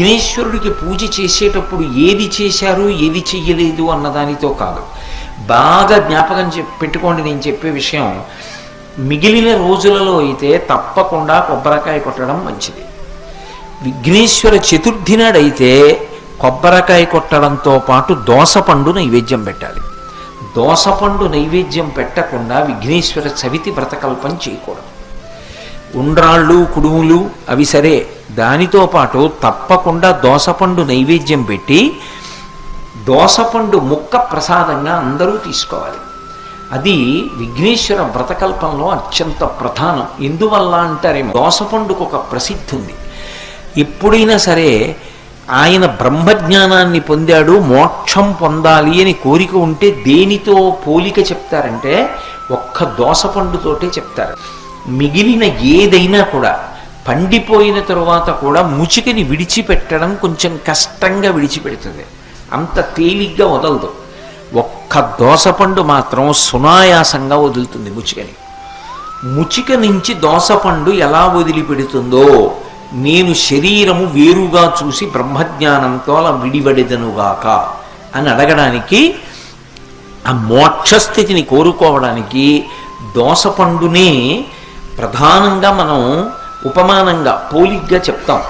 విఘ్నేశ్వరుడికి పూజ చేసేటప్పుడు ఏది చేశారు ఏది చెయ్యలేదు అన్నదానితో కాదు. బాగా జ్ఞాపకం చెప్ పెట్టుకోండి నేను చెప్పే విషయం. మిగిలిన రోజులలో అయితే తప్పకుండా కొబ్బరికాయ కొట్టడం మంచిది. విఘ్నేశ్వర చతుర్థి నాడైతే కొబ్బరికాయ కొట్టడంతో పాటు దోసపండు నైవేద్యం పెట్టాలి. దోసపండు నైవేద్యం పెట్టకుండా విఘ్నేశ్వర చవితి వ్రతకల్పం చేయకూడదు. ఉండ్రాళ్ళు కుడుములు అవి సరే. దానితో పాటు తప్పకుండా దోసపండు నైవేద్యం పెట్టి దోసపండు ముక్క ప్రసాదంగా అందరూ తీసుకోవాలి. అది విఘ్నేశ్వర వ్రతకల్పంలో అత్యంత ప్రధానం. ఎందువల్ల అంటారేమో దోసపండుకు ఒక ప్రసిద్ధి ఉంది. ఎప్పుడైనా సరే ఆయన బ్రహ్మజ్ఞానాన్ని పొందాడు మోక్షం పొందాలి అని కోరిక ఉంటే దేనితో పోలిక చెప్తారంటే ఒక్క దోసపండుతోటే చెప్తారు. మిగిలిన ఏదైనా కూడా పండిపోయిన తరువాత కూడా ముచికని విడిచిపెట్టడం కొంచెం కష్టంగా విడిచిపెడుతుంది. అంత తేలిగ్గా వదలదు. ఒక్క దోసపండు మాత్రం సునాయాసంగా వదులుతుంది ముచికని. ముచిక నుంచి దోసపండు ఎలా వదిలిపెడుతుందో నేను శరీరము వేరుగా చూసి బ్రహ్మజ్ఞానంతో అలా విడివడెదనుగాక అని అడగడానికి ఆ మోక్షస్థితిని కోరుకోవడానికి దోసపండునే ప్రధానంగా మనం ఉపమానంగా పోలిగ్గా చెప్తాం.